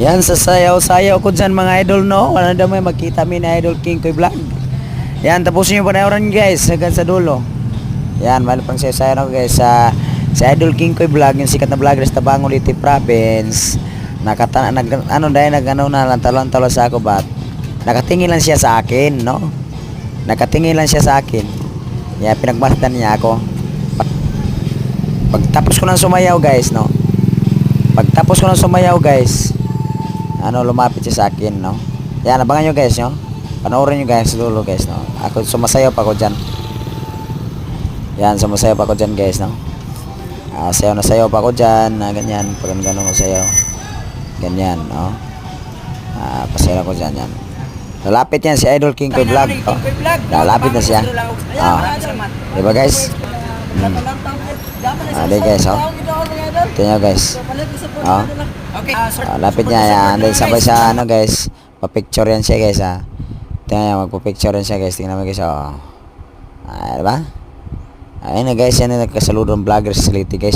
Yan sa sayaw-sayaw ko dyan mga idol no. Wala na may makita mi na idol King Koy Vlog. Yan tapusin yung panayuran guys hanggang sa dulo. Yan mahal pang sayaw-sayaw no guys sa sa idol King Koy Vlog yung sikat na vlogger sa Tabango Liti Province. Nakata nag ano dahil nag ano na lang talon-talon sa ako bat. Nakatingin lang siya sa akin no. Nakatingin lang siya sa akin. Yan pinagmasdan niya ako. Pagtapos ko ng sumayaw guys no. Pagtapos ko ng sumayaw guys, ano lumapit siya sa akin no. Yan abangan nyo guys no. Panoorin nyo guys dulo guys no. Ako sumasayaw pa ako dyan. Yan sumasayaw pa ako dyan guys no. Ah, sayaw na sayaw pa ako dyan na ganyan. Pag ganun ko sayaw. Ganyan no. Ah, pasayaw ako dyan yan. Lalapit yan si Idol King Koy Vlog. Oh. Lalapit na siya. Ah. Diba guys? Hmm. Ah, di guys, oh. Nyo guys. Oh. Okay. Ah, lapit niya yan. Then sabay sa ano guys. Pa-picture yan siya guys ha. Tingnan niya magpa-picture yan siya guys. Tingnan mo guys oh. Ah, diba? Ayun na guys. Yan na nagkasaludong vlogger sa Liti guys.